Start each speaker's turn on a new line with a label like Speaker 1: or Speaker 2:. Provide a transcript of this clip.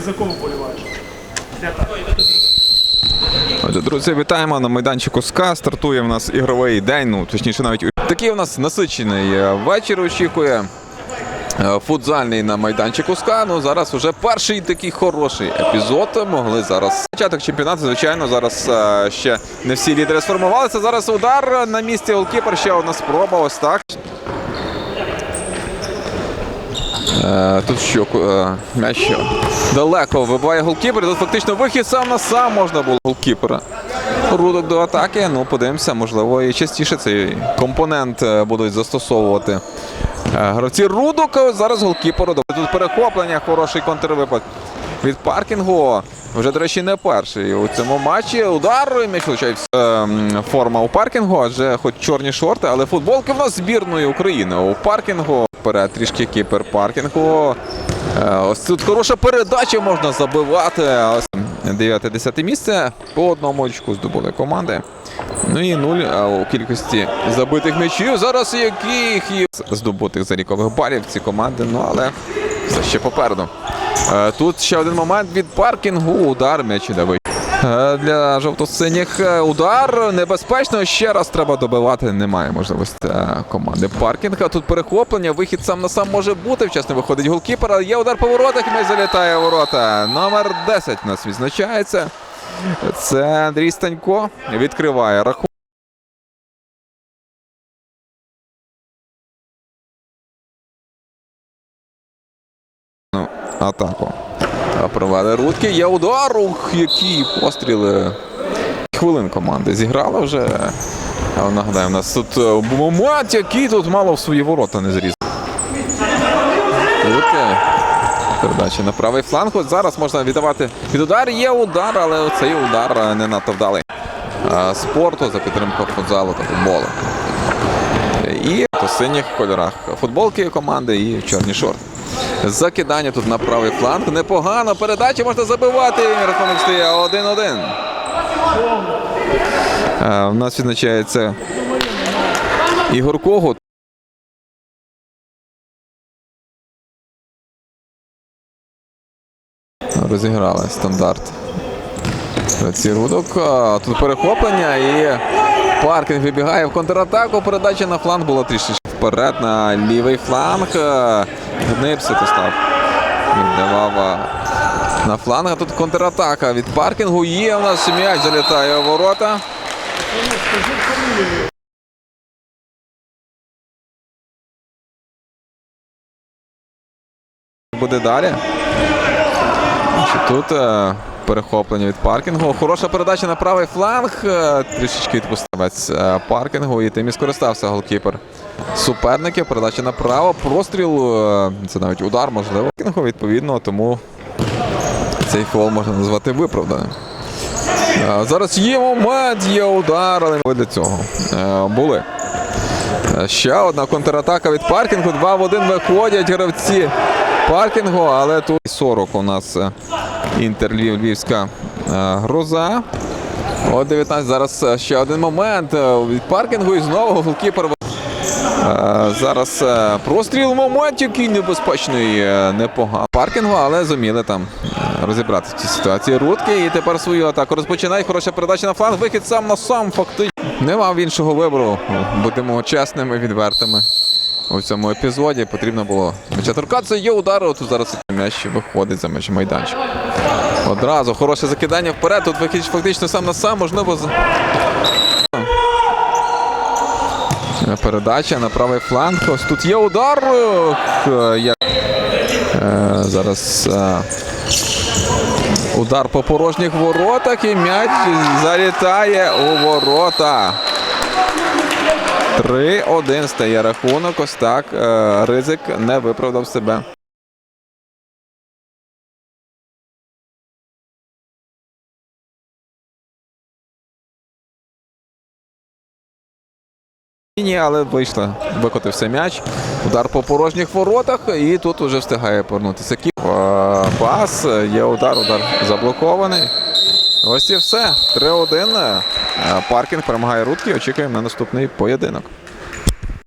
Speaker 1: за кого боліваєш?
Speaker 2: Отже, друзі, вітаємо на майданчику СКА. Стартує в нас ігровий день. Ну точніше, навіть такий у нас насичений е, вечір очікує. Е, Футзальний на майданчику СКА. Ну зараз уже перший такий хороший епізод. Могли зараз початок чемпіонату. Звичайно, зараз е, ще не всі лідери сформувалися. Зараз удар на місці голкіпер. Ще одна спроба. Ось так. Тут що е, м'яч що? далеко вибиває голкіпер. Тут фактично вихід сам на сам можна було голкіпера. Рудок до атаки. Ну, подивимося, можливо, і частіше цей компонент е, будуть застосовувати. Е, Гравці Рудок зараз голкіперу. Тут перехоплення, хороший контрвипад від паркінгу. Вже, до речі, не перший у цьому матчі. Удар м'яч влучає в- ем, форма у паркінгу, адже хоч чорні шорти, але футболки в нас збірної України. У паркінгу вперед трішки кіпер паркінгу. Е, Ось тут хороша передача можна забивати. Ось 9-10 місце по одному очку здобули команди. Ну і нуль у кількості забитих м'ячів. Зараз яких і здобутих залікових балів ці команди. Ну але все ще попереду. Е, Тут ще один момент від паркінгу. Удар м'ячі давить. Е, Для жовто-синіх е, удар небезпечно. Ще раз треба добивати. Немає можливості команди паркінга. Тут перехоплення. Вихід сам на сам може бути. Вчасно виходить голкіпер. але Є удар по воротах. М'яч залітає ворота. Номер 10 у нас відзначається. Це Андрій Станько. Відкриває рахунок. Атаку. Провели рудки. Є удар. Ух, які постріли. Хвилин команди зіграла вже. Нагадаю, у нас тут е, момент, який тут мало в свої ворота не зріз. Тут передача на правий фланг. От зараз можна віддавати під удар. Є удар, але цей удар е, не надто вдалий. Спорту за підтримку футзалу та футболу. І в синіх кольорах футболки команди і чорні шорти. Закидання тут на правий фланг. Непогано. Передача можна забивати. Рахунок стає 1-1. Е, У нас відзначається Ігор Когут. Розіграли стандарт. Ці рудок. Тут перехоплення і паркінг вибігає в контратаку. Передача на фланг була трішки вперед на лівий фланг. Е, Гнип Святослав віддавав на фланг. Тут контратака від паркінгу. Є у нас м'яч залітає у ворота. Буде далі. Тут е, перехоплення від паркінгу. Хороша передача на правий фланг. Е, трішечки відпустивець е, паркінгу і тим і скористався голкіпер суперників. Передача направо. Простріл. е, це навіть удар, можливо. Відповідно, тому цей фол можна назвати виправданим. Е, зараз є момент, є удар, але ми для цього е, були. Ще одна контратака від паркінгу. 2 в 1 виходять гравці паркінгу, але тут 40 у нас е, львівська гроза. От 19. Зараз ще один момент від паркінгу і знову голкіпер. Е, Зараз е, простріл момент, який небезпечний, е, непогано. Паркінгу, але зуміли там розібратися в цій ситуації. Рудки і тепер свою атаку розпочинає. Хороша передача на фланг. Вихід сам на сам фактично. Не мав іншого вибору. Будемо чесними, відвертими. У цьому епізоді потрібно було м'яча торкатися. Є удар, тут зараз м'яч виходить за м'яч майданчик. Одразу хороше закидання вперед. Тут вихід фактично сам на сам, можливо. Передача на правий фланг. Ось тут є удар. Е, як- Е, Зараз е, удар по порожніх воротах і м'яч залітає у ворота. 3-1 стає рахунок. Ось так. Ризик не виправдав себе. Ні, але вийшла. Викотився м'яч. Удар по порожніх воротах. І тут вже встигає повернутися кіп. Пас. Є удар, удар заблокований. Ось і все. 3-1. Е, Паркінг перемагає Рудки. Очікуємо на наступний поєдинок.